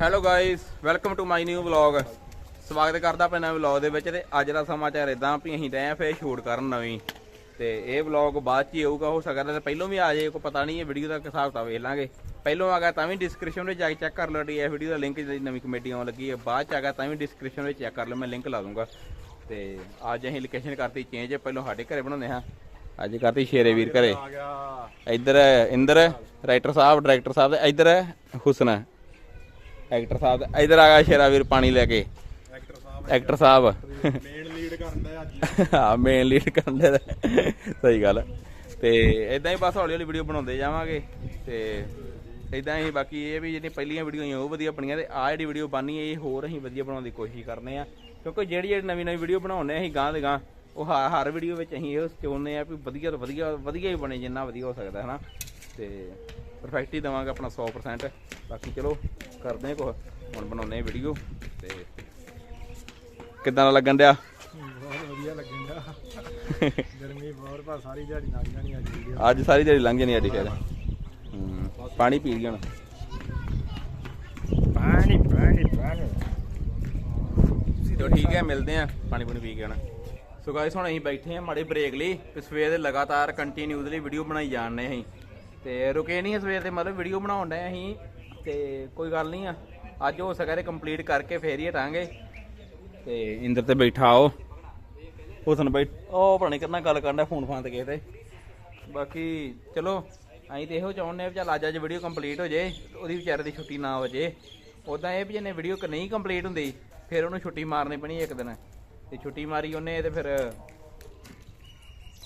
Hello guys welcome to my new vlog ਸਵਾਗਤ ਕਰਦਾ ਆਪਣੇ ਨਵੇਂ ਵਲੌਗ ਦੇ ਵਿੱਚ ਤੇ ਅੱਜ ਦਾ ਸਮਾਚਾਰ ਇਦਾਂ ਵੀ ਅਸੀਂ ਰਹੇ ਆ ਫੇਰ ਸ਼ੂਟ ਕਰਨ ਨਵੀਂ। ਤੇ ਇਹ ਵਲੌਗ ਬਾਅਦ ਚ ਹੀ ਆਊਗਾ ਹੋ ਸਕਦਾ ਤੇ ਪਹਿਲੋਂ ਵੀ ਆ ਜਾਏ ਕੋਈ ਪਤਾ ਨਹੀਂ ਇਹ ਵੀਡੀਓ ਦਾ ਹਿਸਾਬ ਤਾਂ ਵੇਖ ਲਾਂਗੇ। ਪਹਿਲੋਂ ਆ ਗਿਆ ਤਾਂ ਵੀ ਡਿਸਕ੍ਰਿਪਸ਼ਨ ਵਿੱਚ ਜਾ ਕੇ ਚੈੱਕ ਕਰ ਲਓ ਇਹ ਵੀਡੀਓ ਦਾ ਲਿੰਕ ਜਿਹੜੀ ਨਵੀਂ ਕਮੇਟੀ ਆਉਣ ਲੱਗੀ ਹੈ। ਬਾਅਦ ਚ ਆ ਗਿਆ ਤਾਂ ਵੀ ਡਿਸਕ੍ਰਿਪਸ਼ਨ ਵਿੱਚ ਚੈੱਕ ਕਰ ਲਓ ਮੈਂ ਲਿੰਕ ਲਾ ਦੂੰਗਾ। ਤੇ ਅੱਜ ਅਸੀਂ ਲੋਕੇਸ਼ਨ ਕਰਤੀ ਚੇਂਜ ਪਹਿਲੋਂ ਸਾਡੇ ਘਰੇ ਬਣਾਉਂਦੇ ਹਾਂ। ਅੱਜ ਕਰਤੀ ਸ਼ੇਰੇ ਵੀਰ ਘਰੇ। ਇੱਧਰ ਹੈ ਇੰਦਰ ਰਾਈਟਰ ਸਾਹਿਬ ਡਾਇਰੈਕਟਰ ਸਾਹਿਬ ਤੇ ਇੱਧਰ ਹੈ ਹੁਸਨ। ਐਕਟਰ ਸਾਹਿਬ ਤੇ ਇੱਧਰ ਆ ਗਿਆ ਸ਼ੇਰਾ ਵੀਰ ਪਾਣੀ ਲੈ ਕੇ। ਐਕਟਰ ਸਾਹਿਬ ਐਕਟਰ ਸਾਹਿਬ। ਮੇਨ ਲੀਡ ਕਰਨ ਦਾ ਅੱਜ। ਹਾਂ ਮੇਨ ਲੀਡ ਕਰਨ ਦੇ ਸਹੀ ਗੱਲ। ਤੇ ਇਦਾਂ ਹੀ ਬਸ ਹੌਲੀ ਹੌਲੀ ਵੀਡੀਓ ਬਣਾਉਂਦੇ ਜਾਵਾਂਗੇ। ਤੇ ਇਦਾਂ ਹੀ ਬਾਕੀ ਇਹ ਵੀ ਜਿਹੜੀਆਂ ਪਹਿਲੀਆਂ ਵੀਡੀਓ ਆਈਆਂ ਉਹ ਵਧੀਆ ਬਣੀਆਂ ਤੇ ਆਹ ਜਿਹੜੀ ਵੀਡੀਓ ਬਾਨੀ ਇਹ ਹੋਰ ਅਸੀਂ ਵਧੀਆ ਬਣਾਉਣ ਦੀ ਕੋਸ਼ਿਸ਼ ਕਰਨੇ ਆ। ਕਿਉਂਕਿ ਜਿਹੜੀ ਜਿਹੜੀ ਨਵੀਂ ਨਵੀਂ ਵੀਡੀਓ ਬਣਾਉਂਦੇ ਆ ਅਸੀਂ ਗਾਂ ਦੇ ਗਾਂ ਉਹ ਹਰ ਵੀਡੀਓ ਵਿੱਚ ਅਸੀਂ ਇਹ ਚਾਹੁੰਦੇ ਆ ਵੀ ਵਧੀਆ ਤੋਂ ਵਧੀਆ ਵਧੀਆ ਹੀ ਬਣੇ ਜਿੰਨਾ ਵਧੀਆ ਹੋ ਸਕਦਾ ਹੈ ਨਾ ਤੇ ਪਰਫੈਕਟ ਹੀ ਦੇਵਾਂਗੇ ਆਪਣਾ 100% ਬਾਕੀ ਚਲੋ ਕਰਦੇ ਆ ਹੁਣ ਬਣਾਉਂਦੇ ਆ ਵੀਡੀਓ ਤੇ ਕਿੱਦਾਂ ਦਾ ਲੱਗਣ ਡਿਆ? ਬਹੁਤ ਵਧੀਆ ਲੱਗਿੰਦਾ ਗਰਮੀ ਬਹੁਤ ਪਰ ਸਾਰੀ ਦਿਹਾੜੀ ਲੱਗ ਜਾਣੀ ਅੱਜ ਵੀਡੀਓ ਅੱਜ ਸਾਰੀ ਦਿਹਾੜੀ ਲੰਘ ਜਾਣੀ ਫਿਰ ਹੂੰ ਪਾਣੀ ਪੀ ਹੁਣ। ਪਾਣੀ ਪਾਣੀ ਪਾਣੀ। ਚਲੋ ਠੀਕ ਹੈ ਮਿਲਦੇ ਆ ਪਾਣੀ ਪੂਣੀ ਪੀ ਕੇ ਹੁਣ ਸੋ ਗਾਇਸ ਹੁਣ ਅਸੀਂ ਬੈਠੇ ਆ ਮਾੜੇ ਬ੍ਰੇਕ ਲਈ ਤੇ ਸਵੇਰ ਦੇ ਲਗਾਤਾਰ ਕੰਟੀਨਿਊਸਲੀ ਵੀਡੀਓ ਬਣਾਈ ਜਾਣ ਨੇ ਅਸੀਂ। ਤੇ ਰੁਕੇ ਨਹੀਂ ਸਵੇਰ ਦੇ ਮਤਲਬ ਵੀਡੀਓ ਬਣਾਉਣ ਡਏ ਅਸੀਂ ਤੇ ਕੋਈ ਗੱਲ ਨਹੀਂ ਆ। ਅੱਜ ਹੋ ਸਕਿਆ ਤੇ ਕੰਪਲੀਟ ਕਰਕੇ ਫੇਰ ਹੀ ਹਟਾਂਗੇ। ਤੇ ਇੰਦਰ ਤੇ ਬੈਠਾ ਉਹ। ਹੁਸਨ ਬੈਠ ਉਹ ਪਤਾ ਨਹੀਂ ਕਿੰਨਾ ਗੱਲ ਕਰਦਾ ਫੋਨ ਫਾਨ ਤੇ ਕਿਸੇ ਤੇ। ਬਾਕੀ ਚਲੋ ਅਸੀਂ ਤੇ ਇਹੋ ਚਾਹੁੰਦੇ ਆ ਵੀ ਚੱਲ ਅੱਜ ਅੱਜ ਵੀਡੀਓ ਕੰਪਲੀਟ ਹੋ ਜੇ ਉਹਦੀ ਵਿਚਾਰੇ ਦੀ ਛੁੱਟੀ ਨਾ ਹੋ ਜੇ। ਉਦਾਂ ਇਹ ਵੀ ਜਿਹਨੇ ਵੀਡੀਓ ਕ ਨਹੀਂ ਕੰਪਲੀਟ ਹੁੰਦੀ ਫਿਰ ਉਹਨੂੰ ਛੁੱਟੀ ਮਾਰਨੀ ਪੈਣੀ ਇੱਕ ਦਿਨ। ਤੇ ਛੁੱਟੀ ਮਾਰੀ ਉਹਨੇ ਤੇ ਫਿਰ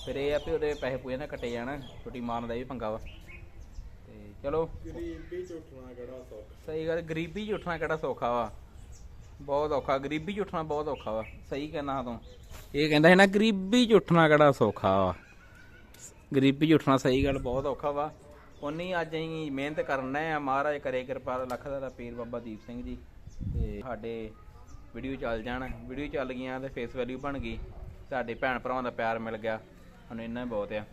ਫਿਰ ਇਹ ਆ ਵੀ ਉਹਦੇ ਪੈਸੇ ਪੂਏ ਨਾ ਕੱਟੇ ਜਾਣ ਛੁੱਟੀ ਮਾਰਨ ਦਾ ਵੀ ਪੰਗਾ ਵਾ। ਤੇ ਚਲੋ। ਗਰੀਬੀ ਝੁੱਟਣਾ ਕਿਹੜਾ ਸੌਖ? ਸਹੀ ਗੱਲ ਗਰੀਬੀ 'ਚ ਉੱਠਣਾ ਕਿਹੜਾ ਸੌਖਾ ਵਾ? ਬਹੁਤ ਔਖਾ ਗਰੀਬੀ 'ਚ ਉੱਠਣਾ ਬਹੁਤ ਔਖਾ ਵਾ। ਸਹੀ ਕਹਿਣਾ ਤੂੰ। ਇਹ ਕਹਿੰਦਾ ਹੈ ਨਾ ਗਰੀਬੀ 'ਚ ਉੱਠਣਾ ਕਿਹੜਾ ਸੌਖਾ ਵਾ? ਗਰੀਬੀ 'ਚ ਉੱਠਣਾ ਸਹੀ ਗੱਲ ਬਹੁਤ ਔਖਾ ਵਾ। ਉਨੀ ਅੱਜ ਅਸੀਂ ਮਿਹਨਤ ਕਰਨਾ ਆ। ਮਹਾਰਾਜ ਕਰੇ ਕਿਰਪਾ ਲੱਖ ਦਾ ਪੀਰ ਬਾਬਾ ਦੀਪ ਸਿੰਘ ਜੀ। ਤੇ ਸਾਡੇ ਵੀਡੀਓ ਚੱਲ ਜਾਣ। ਵੀਡੀਓ ਚੱਲ ਗਈਆਂ ਤੇ ਫੇਸ ਵੈਲਿਊ ਬਣ ਗਈ। ਸਾਡੇ ਭੈਣ ਭਰਾਵਾਂ ਦਾ ਪਿਆਰ ਮਿਲ ਗਿਆ। ਸਾਨੂੰ ਇੰਨਾ ਹੀ ਬਹੁਤ ਆ।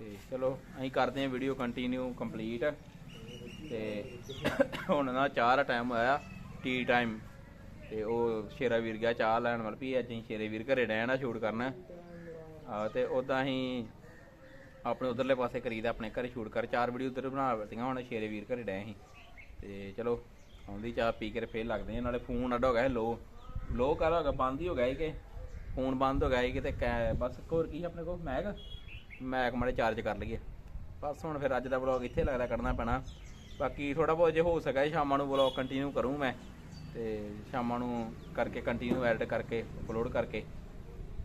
ਤੇ ਚਲੋ, ਅਸੀਂ ਕਰਦੇ ਹਾਂ ਵੀਡੀਓ ਕੰਟੀਨਿਊ ਕੰਪਲੀਟ ਤੇ ਹੁਣ ਨਾ ਚਾਹ ਦਾ ਟਾਈਮ ਹੋਇਆ ਟੀ ਟਾਈਮ ਤੇ ਉਹ ਸ਼ੇਰਾ ਵੀਰ ਗਿਆ ਚਾਹ ਲੈਣ ਵਾਲ ਵੀ ਅੱਜ ਅਸੀਂ ਸ਼ੇਰੇ ਵੀਰ ਘਰੇ ਰਹਿਣਾ ਸ਼ੂਟ ਕਰਨਾ। ਆ ਤੇ ਉਦਾਂ ਅਸੀਂ ਆਪਣੇ ਉਧਰਲੇ ਪਾਸੇ ਕਰੀਦਾ, ਆਪਣੇ ਘਰੇ ਸ਼ੂਟ ਕਰ। ਚਾਰ ਵੀਡੀਓ ਉਧਰ ਬਣਾ ਦਿੱਤੀਆਂ, ਹੁਣ ਸ਼ੇਰੇ ਵੀਰ ਘਰੇ ਡਏ ਅਸੀਂ। ਤੇ ਚਲੋ, ਆਉਂਦੀ ਚਾਹ ਪੀ ਕੇ ਤੇ ਫੇਰ ਲੱਗਦੇ ਆ ਨਾਲੇ ਫੋਨ ਅੱਡ ਹੋ ਗਿਆ ਲੋ ਲੋ ਕਰ ਹੋ ਗਿਆ ਬੰਦ ਹੀ ਹੋ ਗਿਆ ਸੀ ਕਿ? ਫੋਨ ਬੰਦ ਹੋ ਗਿਆ ਸੀ ਕਿਤੇ ਕੈ- ਬਸ, ਹੋਰ ਕੀ ਆਪਣੇ ਕੋਲ? ਮੈਗ ਮੈਗ ਮਾੜੇ ਚਾਰਜ ਕਰ ਲਈਏ। ਬਸ ਹੁਣ ਫਿਰ ਅੱਜ ਦਾ ਵਲੌਗ ਇੱਥੇ ਲੱਗਦਾ ਕੱਢਣਾ ਪੈਣਾ। ਬਾਕੀ ਥੋੜਾ ਬਹੁਤ ਜੇ ਹੋ ਸਕਿਆ ਸ਼ਾਮਾਂ ਨੂੰ ਵਲੌਗ ਕੰਟੀਨਿਊ ਕਰੂੰ ਮੈਂ। ਤੇ ਸ਼ਾਮਾਂ ਨੂੰ ਕਰਕੇ ਕੰਟੀਨਿਊ ਐਡਿਟ ਕਰਕੇ ਅਪਲੋਡ ਕਰਕੇ।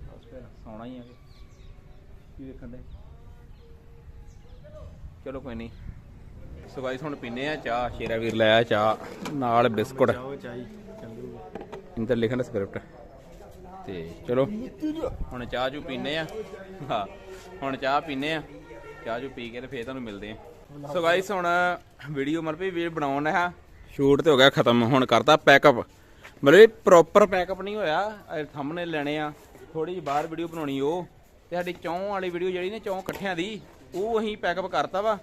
ਬਸ ਫਿਰ ਸੌਣਾ ਹੀ ਆ। ਕੀ ਵੇਖਣ ਦੇ ਚਲੋ ਕੋਈ ਨਹੀਂ ਸੋ ਗਾਇਸ ਹੁਣ ਪੀਨੇ ਆ ਚਾਹ। ਸ਼ੇਰਾ ਵੀਰ ਲਾਇਆ ਚਾਹ। ਨਾਲ ਬਿਸਕੁਟ। ਇੰਦਰ ਲਿਖਣ ਦਾ ਸਕ੍ਰਿਪਟ ਤੇ ਚਲੋ, ਹੁਣ ਚਾਹ ਚੂ ਪੀਨੇ ਆ। ਹਾਂ, ਹੁਣ ਚਾਹ ਪੀਨੇ ਆ। ਚਾਹ ਚੂ ਪੀ ਕੇ ਤੇ ਫੇਰ ਤੁਹਾਨੂੰ ਮਿਲਦੇ ਆ। ਸੋ ਗਾਇਸ ਹੁਣ ਵੀਡੀਓ ਮਤਲਬ ਵੀ ਵੀਡੀਓ ਬਣਾਉਣ ਹੈ ਸ਼ੂਟ ਤੇ ਹੋ ਗਿਆ ਖਤਮ, ਹੁਣ ਕਰਤਾ ਪੈਕਅਪ ਮਤਲਬ ਪ੍ਰੋਪਰ ਪੈਕਅਪ ਨਹੀਂ ਹੋਇਆ ਥੰਬਨੇਲ ਲੈਣੇ ਆ। ਥੋੜੀ ਜਿਹੀ ਬਾਹਰ ਵੀਡੀਓ ਬਣਾਉਣੀ ਉਹ। ਤੇ ਸਾਡੀ ਚੌਂ ਵਾਲੀ ਵੀਡੀਓ ਜਿਹੜੀ ਨੇ, ਚੌਂ ਇਕੱਠਿਆਂ ਦੀ, ਉਹ ਅਸੀਂ ਪੈਕਅਪ ਕਰਤਾ ਵਾ।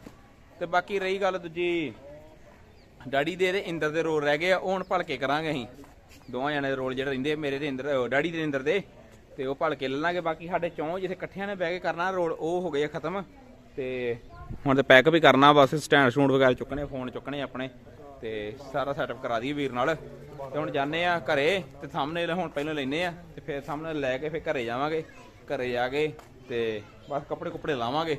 ਤੇ ਬਾਕੀ ਰਹੀ ਗੱਲ ਦੂਜੀ, ਡੈਡੀ ਦੇ ਤੇ ਇੰਦਰ ਦੇ ਰੋਲ ਰਹਿ ਗਏ ਆ, ਉਹ ਹੁਣ ਭਲਕੇ ਕਰਾਂਗੇ ਅਸੀਂ। ਦੋਵਾਂ ਜਣੇ ਦੇ ਰੋਲ ਜਿਹੜੇ ਰਹਿੰਦੇ ਆ, ਮੇਰੇ ਦੇ ਇੰਦਰ ਡੈਡੀ ਦੇ ਅੰਦਰ ਦੇ ਤੇ ਉਹ ਭਲ ਕੇ ਲੈ ਲਾਂਗੇ। ਬਾਕੀ ਸਾਡੇ ਚੌਂ ਜਿੱਥੇ ਇਕੱਠਿਆਂ ਨੇ ਬਹਿ ਕੇ ਕਰਨਾ ਰੋਲ ਉਹ ਹੋ ਗਏ ਆ ਖਤਮ। ਤੇ ਹੁਣ ਤੇ ਪੈਕ ਵੀ ਕਰਨਾ ਬਸ ਸਟੈਂਡ ਸਟੂਡ ਵਗੈਰਾ ਚੁੱਕਣੇ ਫੋਨ ਚੁੱਕਣੇ ਆਪਣੇ ਤੇ ਸਾਰਾ ਸੈਟਅਪ ਕਰਾ ਦਈਏ ਵੀਰ ਨਾਲ। ਤੇ ਹੁਣ ਜਾਂਦੇ ਆ ਘਰੇ ਤੇ ਸਾਹਮਣੇ ਹੁਣ ਪਹਿਲਾਂ ਲੈਨੇ ਆ ਤੇ ਫਿਰ ਸਾਹਮਣੇ ਲੈ ਕੇ ਫਿਰ ਘਰੇ ਜਾਵਾਂਗੇ। ਘਰੇ ਜਾ ਕੇ ਤੇ ਬਸ ਕੱਪੜੇ ਕੁਪੜੇ ਲਾਵਾਂਗੇ।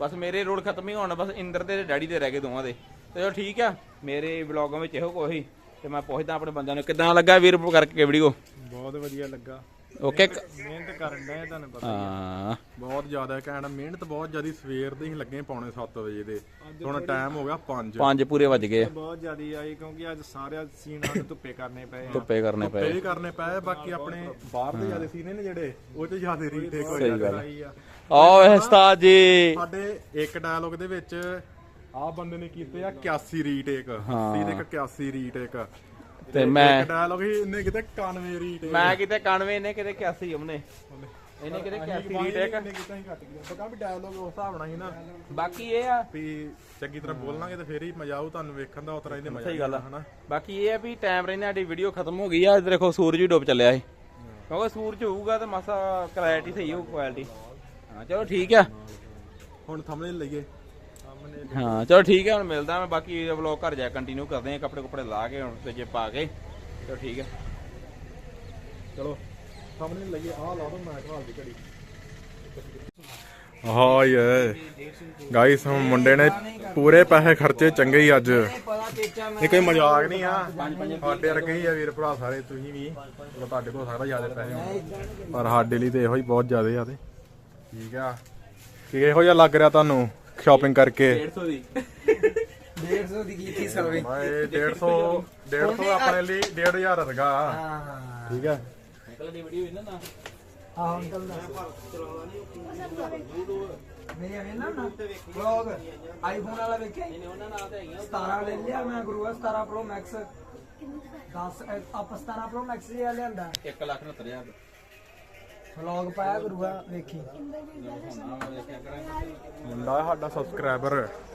ਬਸ ਮੇਰੇ ਰੋਲ ਖਤਮ ਹੀ ਹੋਣ ਬਸ ਇੰਦਰ ਦੇ ਤੇ ਡੈਡੀ ਦੇ ਰਹਿ ਗਏ ਦੋਵਾਂ ਦੇ। ਤੇ ਚਲੋ ਠੀਕ ਆ ਮੇਰੇ ਵਲੌਗਾਂ ਵਿੱਚ ਇਹੋ ਕੋਈ ਤੇ ਮੈਂ ਪੁੱਛਦਾ ਆਪਣੇ ਬੰਦਿਆਂ ਨੂੰ ਕਿਦਾਂ ਲੱਗਾ ਵੀਰ ਕਰਕੇ ਵੀਡੀਓ? ਬਹੁਤ ਵਧੀਆ ਲੱਗਾ। ਓਕੇ ਮਿਹਨਤ ਕਰਨ ਦਾ ਤੁਹਾਨੂੰ ਪਤਾ ਹਾਂ ਬਹੁਤ ਜ਼ਿਆਦਾ ਕਹਿਣਾ ਮਿਹਨਤ ਬਹੁਤ ਜ਼ਿਆਦੀ ਸਵੇਰ ਦੇ ਹੀ ਲੱਗੇ ਪੌਣੇ 7 ਵਜੇ ਦੇ। ਹੁਣ ਟਾਈਮ ਹੋ ਗਿਆ 5 ਪੰਜ ਪੂਰੇ ਵੱਜ ਗਏ। ਬਹੁਤ ਜ਼ਿਆਦੀ ਆਈ ਕਿਉਂਕਿ ਅੱਜ ਸਾਰੇ ਸੀਨਾਂ ਨੂੰ ਧੁੱਪੇ ਕਰਨੇ ਪਏ ਧੁੱਪੇ ਕਰਨੇ ਪਏ। ਪੇ ਕਰਨੇ ਪਏ ਬਾਕੀ ਆਪਣੇ ਬਾਹਰ ਦੇ ਜ਼ਿਆਦਾ ਸੀਨੇ ਨੇ ਜਿਹੜੇ ਉਹ ਤੇ ਜ਼ਿਆਦਾ ਰੀਟੇਕ ਗੱਲ ਆਈ ਆ। ਓ ਉਸਤਾਦ ਜੀ। ਸਾਡੇ ਇੱਕ ਡਾਇਲੋਗ ਦੇ ਵਿੱਚ ਆਹ ਬੰਦੇ ਨੇ ਕੀਤੇ ਆ 81 ਰੀਟੇਕ ਸੀ ਦੇ 81 ਰੀਟੇਕ ਤੇ ਮੈਂ ਡਾਇਲੋਗ ਹੀ ਇਹਨੇ ਕਿਤੇ 91 ਰੀਟੇਕ ਮੈਂ ਕਿਤੇ 91 ਨੇ ਕਿਤੇ 81 ਉਹਨੇ। ਇਹਨੇ ਕਿਤੇ ਅਸੀਂ ਕੈਸੀ ਬਾਈ ਰੀਟ ਇੱਕ। ਇਹਨੇ ਕੀਤਾ ਸੀ ਘੱਟ ਗਿਆ ਬਕਾ ਵੀ ਡਾਇਲੋਗ ਉਸ ਹਿਸਾਬ ਨਾਲ ਹੀ ਨਾ। ਬਾਕੀ ਇਹ ਆ ਵੀ ਚੰਗੀ ਤਰ੍ਹਾਂ ਬੋਲਾਂਗੇ ਤੇ ਫੇਰ ਹੀ ਮਜ਼ਾ ਆਊ ਤੁਹਾਨੂੰ ਵੇਖਣ ਦਾ ਉਤਰਾ ਇਹਦੇ ਮਜ਼ਾ ਸਹੀ ਗੱਲ ਆ। ਹਨਾ। ਬਾਕੀ ਇਹ ਆ ਵੀ ਟਾਈਮ ਰਹਿੰਦੇ ਸਾਡੀ ਵੀਡੀਓ ਖਤਮ ਹੋ ਗਈ ਆ। ਦੇਖੋ ਸੂਰਜ ਵੀ ਡੁੱਬ ਚੱਲਿਆ ਏ ਕਿਉਂਕਿ ਸੂਰਜ ਹੋਊਗਾ ਤੇ ਮਸਾ ਕਲੈਰਿਟੀ ਸਹੀ ਹੋਊ ਕੁਆਲਿਟੀ ਹਾਂ ਚਲੋ ਠੀਕ ਆ। ਹੁਣ ਥੰਬਨੇਲ ਲਈਏ। ਹਾਂ, ਚਲੋ ਠੀਕ ਹੈ, ਹੁਣ ਮਿਲਦਾ ਮੈਂ, ਬਾਕੀ ਵਲੌਗ ਘਰ ਜਾ ਕੰਟੀਨਿਊ ਕਰਦੇ ਆ ਕੱਪੜੇ ਕੁਪੜੇ ਲਾ ਕੇ ਹੁਣ ਤੇ ਜੇ ਪਾ ਕੇ, ਚਲੋ ਠੀਕ ਹੈ। ਚਲੋ ਥੰਬਨੇਲ ਲਈਏ ਆਹ ਲਾ ਦੋ, ਮੈਂ ਘਾਲ ਦੀ ਘੜੀ। ਹਾਂ ਗਾਇਸ ਹੁਣ ਮੁੰਡੇ ਨੇ ਪੂਰੇ ਪੈਸੇ ਖਰਚੇ ਚੰਗੇ ਹੀ ਅੱਜ। ਇਹ ਕੋਈ ਮਜ਼ਾਕ ਨਹੀਂ ਆ। ਸਾਡੇ ਵਰਗੇ ਹੀ ਆ ਵੀਰ ਭਰਾ ਸਾਰੇ, ਤੁਸੀਂ ਵੀ। ਚਲੋ, ਤੁਹਾਡੇ ਕੋਲ ਸਾਰਾ ਜ਼ਿਆਦਾ ਪੈਸੇ ਹੋਣ। ਪਰ ਸਾਡੇ ਲਈ ਤੇ ਇਹੋ ਹੀ ਬਹੁਤ ਜ਼ਿਆਦੇ ਆ ਤੇ। ਠੀਕ ਆ। ਕੀ ਇਹੋ ਜਿਹਾ ਲੱਗ ਰਿਹਾ ਤੁਹਾਨੂੰ? ਸ਼ਾਪਿੰਗ ਕਰਕੇ। 150 ਦੀ 150 ਦੀ? ਕੀਤੀ ਸਰਵੇ ਬਾਏ 150 150 ਆਪਣੇ ਲਈ 1500 ਵਰਗਾ ਹਾਂ। ਠੀਕ ਆ। ਨਿਕਲ ਦੀ ਵੀਡੀਓ ਇਹਨਾਂ ਨਾ ਆਹ ਅੰਕਲ ਦਾ। ਮੇਰੇ ਵੇਨਾ ਨਾ ਵਲੌਗ ਆਈਫੋਨ ਵਾਲਾ ਵੇਖਿਆ ਇਹਨੇ ਉਹਨਾਂ ਨਾਲ ਤਾਂ ਹੈਗੀਆਂ 17 ਲੈ ਲਿਆ ਮੈਂ ਗੁਰੂਆ 17 ਪ੍ਰੋ ਮੈਕਸ 10 ਆਪ 17 ਪ੍ਰੋ ਮੈਕਸ ਜਿਹਾ ਲਿਆਂਦਾ। 1 ਲੱਖ 69000 ਵਲੌਗ ਪਾਇਆ ਗੁਰੂਆ ਵੇਖੀ। ਮੁੰਡਾ ਸਾਡਾ ਸਬਸਕ੍ਰਾਈਬਰ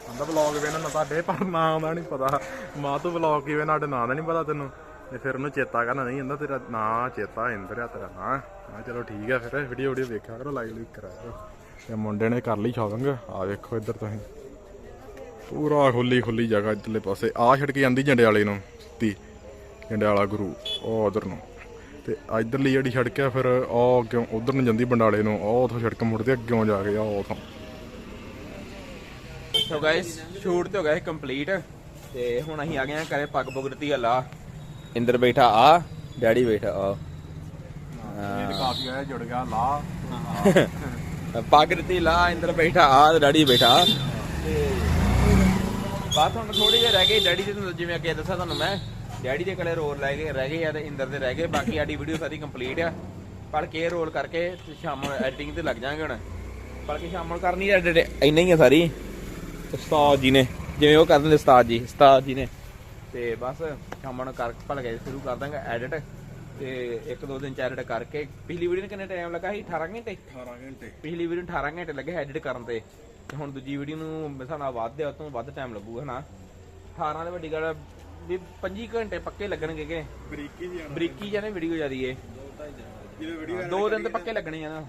ਆਂਦਾ ਵਲੌਗ ਵੇਖਣਾ ਨਾ ਤੁਹਾਡੇ, ਪਰ ਨਾਂ ਦਾ ਨਹੀਂ ਪਤਾ। ਮਾਂ ਤੂੰ ਵਲੌਗ ਕਿਵੇਂ ਸਾਡੇ ਨਾਂ ਦਾ ਨਹੀਂ ਪਤਾ ਤੈਨੂੰ। ਤੇ ਫਿਰ ਉਹਨੂੰ ਚੇਤਾ ਕਰਨਾ ਨਹੀਂ ਹੁੰਦਾ ਤੇਰਾ ਨਾਂ ਚੇਤਾ ਇੰਦਰ ਆ ਤੇਰਾ ਨਾਂ ਹਾਂ। ਚਲੋ ਠੀਕ ਆ ਫਿਰ ਵੀਡੀਓ ਵੀਡੀਓ ਵੇਖਿਆ ਕਰੋ ਲਾਈਕ ਲੂਕ ਕਰਿਆ ਕਰੋ। ਤੇ ਮੁੰਡੇ ਨੇ ਕਰ ਲਈ ਸ਼ਾਪਿੰਗ ਆ ਵੇਖੋ ਇੱਧਰ ਤੁਸੀਂ। ਪੂਰਾ ਖੁੱਲੀ ਖੁੱਲੀ ਜਗ੍ਹਾ ਇੱਧਰਲੇ ਪਾਸੇ। ਆ ਛਿੜਕ ਜਾਂਦੀ ਜੰਡਿਆਲੇ ਨੂੰ ਤੀ ਜੰਡਿਆਲਾ ਗੁਰੂ, ਉਹ ਉਧਰ ਨੂੰ। ਤੇ ਇਧਰਲੀ ਜਿਹੜੀ ਸੜਕ ਆ ਫਿਰ ਉਹ ਕਿਉਂ ਉਧਰ ਨੂੰ ਜਾਂਦੀ ਬੰਡਾਲੇ ਨੂੰ ਉਹ ਉਥੋਂ ਸੜਕ ਮੁੜਦੀ ਅੱਗਿਓਂ ਜਾ ਕੇ ਆ ਉਥੋਂ। ਸੋ ਗਾਇਸ ਸ਼ੂਟ ਤੇ ਹੋ ਗਿਆ ਕੰਪਲੀਟ ਤੇ ਹੁਣ ਅਸੀਂ ਆ ਗਏ ਆ ਘਰੇ ਪੱਗ ਦਿੱਤੀ ਹਲਾ ਇੰਦਰ ਬੈਠਾ ਆ। ਡੈਡੀ ਬੈਠਾ ਆ। ਇਹ ਕਾਫੀ ਆਇਆ ਜੁੜ ਗਿਆ ਲਾ। ਪੱਗ ਦਿੱਤੀ ਲਾ ਇੰਦਰ ਬੈਠਾ ਆ ਡੈਡੀ ਬੈਠਾ। ਤੇ ਬਾਤ ਹੁਣ ਥੋੜੀ ਜਿਹੀ ਰਹਿ ਗਈ ਡੈਡੀ ਦੇ ਜਿਵੇਂ ਅੱਗੇ ਦੱਸਿਆ ਤੁਹਾਨੂੰ ਮੈਂ। ਡੈਡੀ ਦੇ ਕੋਲੇ ਰੋਲ ਰਹਿ ਗਏ ਰਹਿ ਗਏ ਆ ਤੇ ਇੰਦਰ ਦੇ ਰਹਿ ਗਏ ਬਾਕੀ ਸਾਡੀ ਵੀਡੀਓ ਸਾਰੀ ਕੰਪਲੀਟ ਆ। ਪੜ ਕੇ ਰੋਲ ਕਰਕੇ ਤੇ ਸ਼ਾਮ ਨੂੰ ਐਡੀਟਿੰਗ ਤੇ ਲੱਗ ਜਾਾਂਗੇ ਹੁਣ। ਪੜ ਕੇ ਸ਼ਾਮ ਨੂੰ ਕਰਨੀ ਐਡਿਟ ਇੰਨਾ ਹੀ ਆ ਸਾਰੀ। ਉਸਤਾਦ ਜੀ ਨੇ ਜਿਵੇਂ ਉਹ ਕਰਦੇ ਨੇ ਉਸਤਾਦ ਜੀ ਉਸਤਾਦ ਜੀ ਨੇ। ਤੇ ਬਸ ਸ਼ਾਮ ਨੂੰ ਕਰ ਭਲ ਕੇ ਸ਼ੁਰੂ ਕਰ ਦਾਂਗੇ ਐਡਿਟ ਤੇ ਇੱਕ ਦੋ ਦਿਨ ਚ ਐਡਿਟ ਕਰਕੇ ਪਿਛਲੀ ਵੀਡੀਓ ਨੂੰ ਕਿੰਨਾ ਟਾਈਮ ਲੱਗਾ ਸੀ? 18 ਘੰਟੇ? 18 ਘੰਟੇ। ਪਿਛਲੀ ਵੀਡੀਓ ਨੂੰ 18 ਘੰਟੇ ਲੱਗੇ ਐਡਿਟ ਕਰਨ ਤੇ। ਤੇ ਹੁਣ ਦੂਜੀ ਵੀਡੀਓ ਨੂੰ ਮੇਰੇ ਹਿਸਾਬ ਨਾਲ ਵੱਧ ਤੋਂ ਵੱਧ ਟਾਈਮ ਲੱਗੂਗਾ ਹਨਾ। 18 ਦੇ ਵੱਡੀ ਗੱਲ ਵੀ 25 ਘੰਟੇ ਪੱਕੇ ਲੱਗਣਗੇ ਕਿ? ਬਰੀਕੀ ਜੀ ਬਰੀਕੀ ਜਾਨੇ ਵੀਡੀਓ ਜਿਆਦੀ ਏ ਜਦੋਂ ਵੀਡੀਓ ਦੋ ਦਿਨ ਤੇ ਪੱਕੇ ਲੱਗਣੇ ਆ ਨਾ।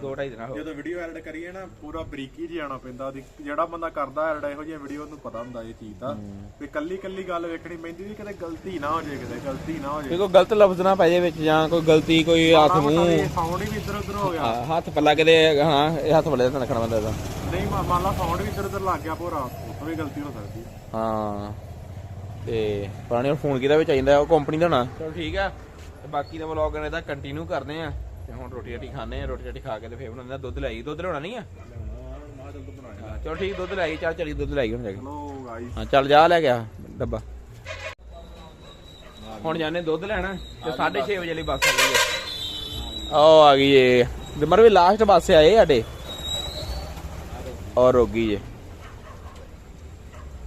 ਦੋ ਢਾਈ ਦਿਨ। ਆਹੋ। ਜਦੋਂ ਵੀਡੀਓ ਐਡ ਕਰੀਏ ਨਾ ਪੂਰਾ ਬਰੀਕੀ ਜੀ ਆਣਾ ਪੈਂਦਾ। ਉਹਦੀ ਜਿਹੜਾ ਬੰਦਾ ਕਰਦਾ ਐਡ ਇਹੋ ਜਿਹੀ ਵੀਡੀਓ ਨੂੰ ਪਤਾ ਹੁੰਦਾ ਇਹ ਚੀਜ਼ ਦਾ। ਵੀ ਕੱਲੀ ਕੱਲੀ ਗੱਲ ਵੇਖਣੀ ਪੈਂਦੀ ਵੀ ਕਿਤੇ ਗਲਤੀ ਨਾ ਹੋ ਜਾਏ ਕਿਤੇ ਗਲਤੀ ਨਾ ਹੋ ਜਾਏ। ਕਿ ਕੋਈ ਗਲਤ ਲਫ਼ਜ਼ ਨਾ ਪੈ ਜਾਏ ਵਿੱਚ ਜਾਂ ਕੋਈ ਗਲਤੀ ਕੋਈ ਹੱਥ ਮੂੰਹ। ਸਾਊਂਡ ਵੀ ਇੱਧਰ ਉੱਧਰ ਹੋ ਗਿਆ। ਹਾਂ, ਹੱਥ ਪੱਲਾ ਕਿਤੇ ਹਾਂ ਇਹ ਹੱਥ ਪੱਲੇ ਤੇ ਰੱਖਣਾ ਪੈਂਦਾ ਇਹਦਾ। ਨਹੀਂ ਮੰਨ ਮੰਨ ਲਾ ਸਾਊਂਡ ਵੀ ਇੱਧਰ ਉੱਧਰ ਲੱਗ ਗਿਆ ਪੂਰਾ ਉੱਥੋਂ ਵੀ ਗਲਤੀ ਹੋ ਸਕਦੀ। ਹੈ ਹਾਂ। ਤੇ ਪੁਰਾਣੇ ਫੋਨ ਕਿਹਦਾ ਵਿੱਚ ਆਇੰਦਾ ਉਹ ਕੰਪਨੀ ਦਾ ਹੋਣਾ ਚਲੋ ਠੀਕ ਆ। ਤੇ ਬਾਕੀ ਦਾ ਵਲੌਗ ਇਹਦਾ ਕੰਟੀਨਿਊ ਕਰਦੇ ਆ। ਤੇ ਹੁਣ ਰੋਟੀ ਰਾਟੀ ਖਾਣੇ ਆ ਰੋਟੀ ਰਾਟੀ ਖਾ ਕੇ ਤੇ ਫੇਰ ਬਣਾਉਂਦੇ ਆ। ਦੁੱਧ ਲੈ ਆਈ ਦੁੱਧ ਲਿਆਉਣਾ ਨਹੀਂ ਆ? ਹਾਂ, ਚਲੋ ਠੀਕ ਦੁੱਧ ਲੈ ਆਈ ਚੱਲ ਚਲੀ ਦੁੱਧ ਲੈ ਆਈ ਹੁਣ ਜਾ ਕੇ। ਹਾਂ ਚੱਲ ਜਾ ਲੈ ਗਿਆ ਡੱਬਾ। ਹੁਣ ਜਾਣੇ ਦੁੱਧ ਲੈਣਾ ਤੇ 6:30 ਵਜੇ ਲਈ ਬੱਸ ਆ ਗਈ ਹੈ ਉਹ ਆ ਗਈ ਏ। ਮਰ ਵੀ ਲਾਸਟ ਬੱਸ ਆਏ ਸਾਡੇ। ਔਰ ਹੋ ਗਈ ਏ।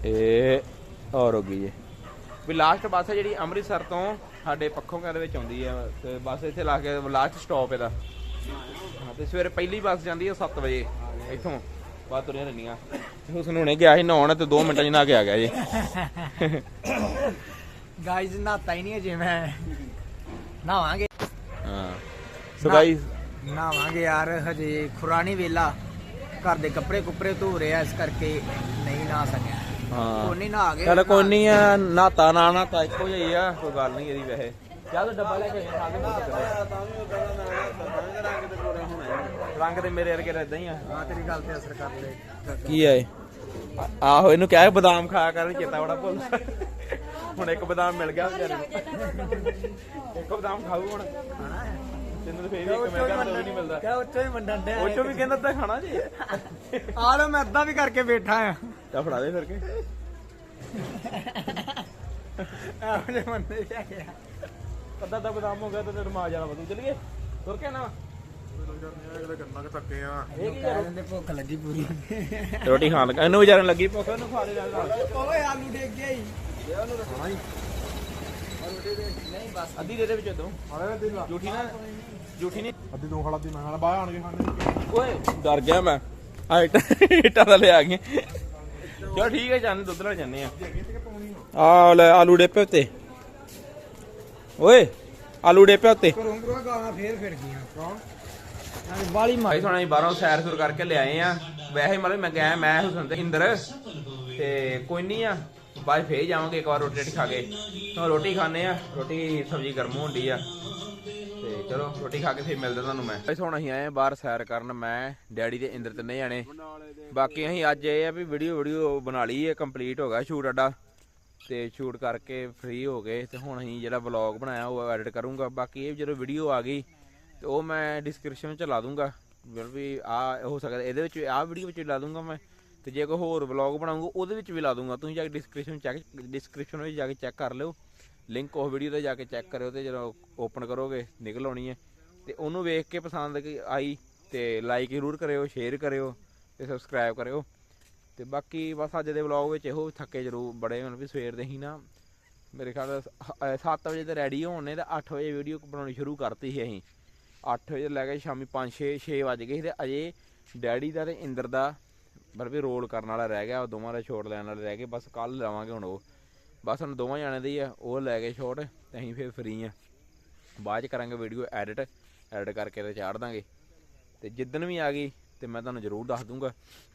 ਇਹ ਔਰ ਹੋ ਗਈ ਏ। ਵੀ ਲਾਸਟ ਬੱਸ ਹੈ ਜਿਹੜੀ ਅੰਮ੍ਰਿਤਸਰ ਤੋਂ ਸਾਡੇ ਪੱਖੋਂ ਦੇ ਵਿੱਚ ਆਉਂਦੀ ਹੈ। ਤੇ ਬੱਸ ਇੱਥੇ ਲਾ ਕੇ ਲਾਸਟ ਸਟਾਪ ਇਹਦਾ। ਹਾਂ ਤੇ ਸਵੇਰੇ ਪਹਿਲੀ ਬੱਸ ਜਾਂਦੀ ਹੈ 7 ਵਜੇ। ਇੱਥੋਂ ਬਾਅਦ ਤੁਰੀਆਂ ਰਹਿੰਦੀਆਂ। ਉਸ ਨੂੰ ਹੁਣੇ ਗਿਆ ਸੀ ਨਹਾਉਣ ਤੇ 2 ਮਿੰਟਾਂ 'ਚ ਨਹਾ ਕੇ ਆ ਗਿਆ ਜੀ। ਗਾਇਜ਼ ਨਾਤਾ ਹੀ ਨਹੀਂ ਅਜੇ ਮੈਂ। ਨਾਵਾਂਗੇ ਹਾਂ। ਸੋ ਗਾਈਸ ਨਾਵਾਂਗੇ ਯਾਰ ਹਜੇ ਖੁਰਾਣੀ ਵੇਲਾ। ਘਰ ਦੇ ਕੱਪੜੇ ਕੁੱਪੜੇ ਧੋ ਰਿਹਾ ਇਸ ਕਰਕੇ ਨਹੀਂ ਨਾ ਸਕਿਆ। ਹਾਂ। ਗਏ ਚਲ ਕੋਈ ਨਹੀਂ ਆ ਨਾਤਾ ਨਾ ਨਾਤਾ ਇੱਕੋ ਜਿਹੀ ਆ ਕੋਈ ਗੱਲ ਨਹੀਂ ਇਹਦੀ ਵੈਸੇ। ਚੱਲ ਡੱਬਾ ਲੈ ਕੇ ਖਾ ਕੇ ਰੰਗ ਤੇ ਮੇਰੇ ਵਰਗੇ ਇਦਾਂ ਹੀ ਆ। ਹਾਂ ਤੇਰੀ ਗੱਲ ਤੇ ਅਸਰ ਕਰਦੇ ਕੀ ਆ ਇਹ? ਆਹੋ ਇਹਨੂੰ ਕਿਹਾ ਬਦਾਮ ਖਾਇਆ ਕਰ ਚੇਤਾ ਬੜਾ ਭੁੱਲ ਹੁਣ ਇੱਕ ਬਦਾਮ ਮਿਲ ਗਿਆ ਵਿਚਾਰੇ ਨੂੰ। ਇੱਕ ਬਦਾਮ ਖਾਊ ਹੁਣ। ਤੈਨੂੰ ਤਾਂ ਫੇਰ ਵੀ ਇੱਕ ਮਿਲ ਗਿਆ ਤਾਂ ਵੀ ਨਹੀਂ ਮਿਲਦਾ। ਕਹ ਉੱਚੋ ਹੀ ਮੰਡਣ ਡਿਆ ਉਹ ਚੋਂ ਵੀ ਕਹਿੰਦਾ ਤਾਂ ਖਾਣਾ ਜੀ। ਆ ਲੋ ਮੈਂ ਅੱਧਾ ਵੀ ਕਰਕੇ ਬੈਠਾ ਆ। ਤਾਂ ਫੜਾ ਦੇ ਫਿਰ ਕੇ। ਇਹੋ ਜਿਹੇ ਬੰਦੇ ਜਾ ਗਿਆ ਅੱਧਾ ਤਾਂ ਬਦਾਮ ਹੋ ਗਿਆ ਤਾਂ ਮਾਂ ਜਾਣਾ ਵਧੂ। ਚਲੀਏ ਤੁਰ ਕੇ ਨਾ ਭੁੱਖ ਲੱਗੀ ਪੂਰੀ। ਰੋਟੀ ਖਾਣ ਲੱਗਾ। ਇਹਨੂੰ ਵਿਚਾਰਨ ਲੱਗੀ ਭੁੱਖ। ਇਹਨੂੰ ਖਾ ਨਾਲ ਓਏ ਆਲੂ ਡੇਗ ਗਿਆ ਹੀ। ਅੱਧੀ ਦੇ ਦੇ ਵਿੱਚੋਂ ਦੋ। ਅਰੇ ਦਿਨ ਜੂਠੀ ਨਾ ਜੂਠੀ ਨਹੀਂ। ਅੱਧੀ ਤੂੰ ਖੜਾ ਦੀ ਮੈਂ ਖਾਣਾ ਬਾਹਰ ਆਣ ਕੇ ਖਾਣੇ ਓਏ ਡਰ ਗਿਆ ਮੈਂ। ਆ ਇੱਟਾਂ ਇੱਟਾਂ ਦਾ ਲਿਆ ਗਏ ਚਲੋ ਠੀਕ ਹੈ ਜਾਨ ਦੁੱਧ ਲੈ ਜਾਂਦੇ ਆ। ਆ ਲੈ ਆਲੂ ਡੇਪੇ ਉੱਤੇ। ਓਏ ਆਲੂ ਡੇਪੇ ਉੱਤੇ। ਘਰੋਂ ਘਰੋਂ ਗਾਲਾਂ ਫੇਰ ਫਿਰ ਗਈਆਂ ਕੌਣ ਬਾਲੀ ਭਾਈ ਸੁਣਾ ਜੀ ਬਾਹਰੋਂ ਸੈਰ ਸੁਰ ਕਰਕੇ ਲਿਆਏ ਆ। ਵੈਸੇ ਮਤਲਬ ਮੈਂ ਗਿਆ ਮੈਂ ਹੁਸਨ ਤੇ ਇੰਦਰ। ਤੇ ਕੋਈ ਨਹੀਂ ਆ। ਬਾਅਦ ਫੇਰ ਜਾਵਾਂਗੇ, ਇੱਕ ਵਾਰ ਰੋਟੀ ਰੋਟੀ ਖਾ ਕੇ। ਤਾਂ ਰੋਟੀ ਖਾਣੇ ਆ, ਰੋਟੀ ਸਬਜ਼ੀ ਗਰਮ ਹੁੰਦੀ ਆ। ਤੇ ਚਲੋ, ਰੋਟੀ ਖਾ ਕੇ ਫੇਰ ਮਿਲਦੇ ਤੁਹਾਨੂੰ ਮੈਂ। ਭਾਈ ਹੁਣ ਅਸੀਂ ਆਏ ਆ ਬਾਹਰ ਸੈਰ ਕਰਨ, ਮੈਂ, ਡੈਡੀ ਤੇ ਇੰਦਰ ਤਿੰਨੇ ਜਾਣੇ। ਬਾਕੀ ਅਸੀਂ ਅੱਜ ਇਹ ਆ ਵੀ ਵੀਡੀਓ ਵੀਡੀਓ ਬਣਾ ਲਈ ਹੈ ਕੰਪਲੀਟ ਹੋ ਗਿਆ ਸ਼ੂਟ ਸਾਡਾ ਤੇ ਸ਼ੂਟ ਕਰਕੇ ਫ੍ਰੀ ਹੋ ਗਏ, ਤੇ ਹੁਣ ਅਸੀਂ ਜਿਹੜਾ ਵਲੌਗ ਬਣਾਇਆ, ਉਹ ਐਡਿਟ ਕਰੂੰਗਾ। ਬਾਕੀ ਇਹ ਜਦੋਂ ਵੀਡੀਓ ਆ ਗਈ, ਤੇ ਉਹ ਮੈਂ ਡਿਸਕ੍ਰਿਪਸ਼ਨ ਵਿੱਚ ਲਾ ਦੂੰਗਾ। ਵੀ ਆ, ਹੋ ਸਕਦਾ, ਇਹਦੇ ਵਿੱਚ ਆ ਵੀਡੀਓ ਵਿੱਚ ਲਾ ਦੂੰਗਾ ਮੈਂ। ਤੇ ਜੇ ਕੋਈ ਹੋਰ ਵਲੌਗ ਬਣਾਉਂਗਾ, ਉਹਦੇ ਵਿੱਚ ਵੀ ਲਾ ਦੂੰਗਾ। ਤੁਸੀਂ ਜਾ ਕੇ ਡਿਸਕ੍ਰਿਪਸ਼ਨ ਚੈੱਕ ਡਿਸਕ੍ਰਿਪਸ਼ਨ ਵਿੱਚ ਜਾ ਕੇ ਚੈੱਕ ਕਰ ਲਿਓ। ਲਿੰਕ ਉਹ ਵੀਡੀਓ ਤੇ ਜਾ ਕੇ ਚੈੱਕ ਕਰਿਓ ਤੇ ਜਦੋਂ ਓਪਨ ਕਰੋਗੇ, ਨਿਕਲ ਆਉਣੀ ਹੈ। ਤੇ ਉਹਨੂੰ ਵੇਖ ਕੇ ਪਸੰਦ ਆਈ ਤੇ ਲਾਈਕ ਜ਼ਰੂਰ ਕਰਿਓ ਸ਼ੇਅਰ ਕਰਿਓ ਤੇ ਸਬਸਕ੍ਰਾਈਬ ਕਰਿਓ। ਤੇ ਬਾਕੀ ਬਸ ਅੱਜ ਦੇ ਵਲੌਗ ਵਿੱਚ ਇਹੋ ਥੱਕੇ ਜ਼ਰੂਰ ਬੜੇ ਹੁਣ ਵੀ ਸਵੇਰ ਦੇ ਹੀ ਨਾ। ਮੇਰੇ ਖਿਆਲ 7 ਵਜੇ ਤੇ ਰੈਡੀ ਹੋਣੇ ਤੇ 8 ਵਜੇ ਵੀਡੀਓ ਬਣਾਉਣੀ ਸ਼ੁਰੂ ਕਰਤੀ ਸੀ ਅਸੀਂ। 8 ਵਜੇ ਲੈ ਕੇ ਸ਼ਾਮੀ 5 6 6 ਵਜ ਗਏ ਸੀ ਤੇ ਅਜੇ ਡੈਡੀ ਦਾ ਤੇ ਇੰਦਰ ਦਾ ਪਰ ਵੀ ਰੋਲ ਕਰਨ ਵਾਲਾ ਰਹਿ ਗਿਆ, ਉਹ ਦੋਵਾਂ ਦਾ ਸ਼ੋਟ ਲੈਣ ਵਾਲੇ ਰਹਿ ਗਏ ਬਸ ਕੱਲ ਲਾਵਾਂਗੇ ਹੁਣ ਉਹ। ਬਸ ਹੁਣ ਦੋਵਾਂ ਜਾਣੇ ਦੀ ਆ, ਉਹ ਲੈ ਕੇ ਸ਼ੋਟ ਤੇ ਅਸੀਂ ਫਿਰ ਫ੍ਰੀ ਆ। ਬਾਅਦ ਚ ਕਰਾਂਗੇ ਵੀਡੀਓ ਐਡਿਟ ਐਡਿਟ ਕਰਕੇ ਤੇ ਚਾੜ ਦਾਂਗੇ। ਤੇ ਜਿੱਦਣ ਵੀ ਆ ਗਈ, ਤੇ ਮੈਂ ਤੁਹਾਨੂੰ ਜ਼ਰੂਰ ਦੱਸ ਦੂੰਗਾ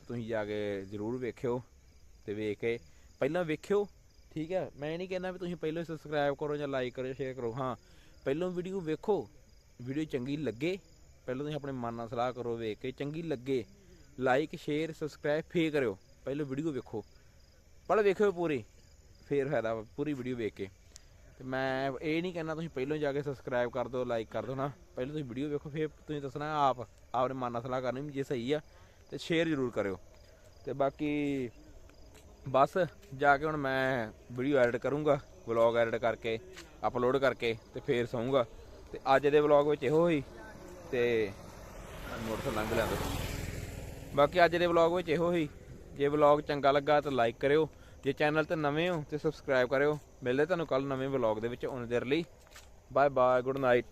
ਤੁਸੀਂ ਜਾ ਕੇ ਜ਼ਰੂਰ ਵੇਖਿਓ ਤੇ ਵੇਖ ਕੇ, ਪਹਿਲਾਂ ਵੇਖਿਓ, ਠੀਕ ਹੈ ਮੈਂ ਇਹ ਨਹੀਂ ਕਹਿੰਦਾ ਵੀ ਤੁਸੀਂ ਪਹਿਲਾਂ ਸਬਸਕ੍ਰਾਈਬ ਕਰੋ ਜਾਂ ਲਾਈਕ ਕਰੋ ਸ਼ੇਅਰ ਕਰੋ, ਹਾਂ। ਪਹਿਲਾਂ ਵੀਡੀਓ ਵੇਖੋ ਵੀਡੀਓ ਚੰਗੀ ਲੱਗੇ, ਪਹਿਲਾਂ ਤੁਸੀਂ ਆਪਣੇ ਮਨ ਨਾਲ ਸਲਾਹ ਕਰੋ, ਵੇਖ ਕੇ ਚੰਗੀ ਲੱਗੇ। ਲਾਈਕ ਸ਼ੇਅਰ ਸਬਸਕ੍ਰਾਈਬ ਫੇਰ ਕਰਿਓ। ਪਹਿਲਾਂ ਵੀਡੀਓ ਵੇਖੋ। ਪਹਿਲਾਂ ਵੇਖਿਓ ਪੂਰੀ, ਫੇਰ ਫਾਇਦਾ ਪੂਰੀ ਵੀਡੀਓ ਵੇਖ ਕੇ। ਤੇ ਮੈਂ ਇਹ ਨਹੀਂ ਕਹਿੰਦਾ ਤੁਸੀਂ ਪਹਿਲਾਂ ਜਾ ਕੇ ਸਬਸਕ੍ਰਾਈਬ ਕਰ ਦਿਓ ਲਾਈਕ ਕਰ ਦਿਓ ਨਾ। ਪਹਿਲਾਂ ਤੁਸੀਂ ਵੀਡੀਓ ਵੇਖੋ, ਫਿਰ ਤੁਸੀਂ ਦੱਸਣਾ ਆਪ ਆਪਣੇ ਮਨ ਨਾਲ ਸਲਾਹ ਕਰਨੀ ਵੀ ਜੇ ਸਹੀ ਆ, ਤੇ ਸ਼ੇਅਰ ਜ਼ਰੂਰ ਕਰਿਓ। ਤੇ ਬਾਕੀ ਬਸ, ਜਾ ਕੇ ਹੁਣ ਮੈਂ ਵੀਡੀਓ ਐਡਿਟ ਕਰੂੰਗਾ ਵਲੌਗ ਐਡਿਟ ਕਰਕੇ ਅਪਲੋਡ ਕਰਕੇ, ਤੇ ਫੇਰ ਸੌਂਗਾ। ਤੇ ਅੱਜ ਦੇ ਵਲੌਗ ਵਿੱਚ ਇਹੋ ਹੀ, ਤੇ ਮੋਟਰਸਾਈਕਲ ਲੰਘ ਲਿਆ। ਬਾਕੀ ਅੱਜ ਦੇ ਵਲੌਗ ਵਿੱਚ ਇਹੋ ਹੀ। ਜੇ ਵਲੌਗ ਚੰਗਾ ਲੱਗਾ ਤਾਂ ਲਾਈਕ ਕਰਿਓ। ਜੇ ਚੈਨਲ ਤੇ ਨਵੇਂ ਹੋ ਤੇ ਸਬਸਕ੍ਰਾਈਬ ਕਰਿਓ। ਮਿਲਦੇ ਤੁਹਾਨੂੰ ਕੱਲ ਨਵੇਂ ਵਲੌਗ ਦੇ ਵਿੱਚ ਉਹਨਾਂ ਦੇਰ ਲਈ। Bye bye good night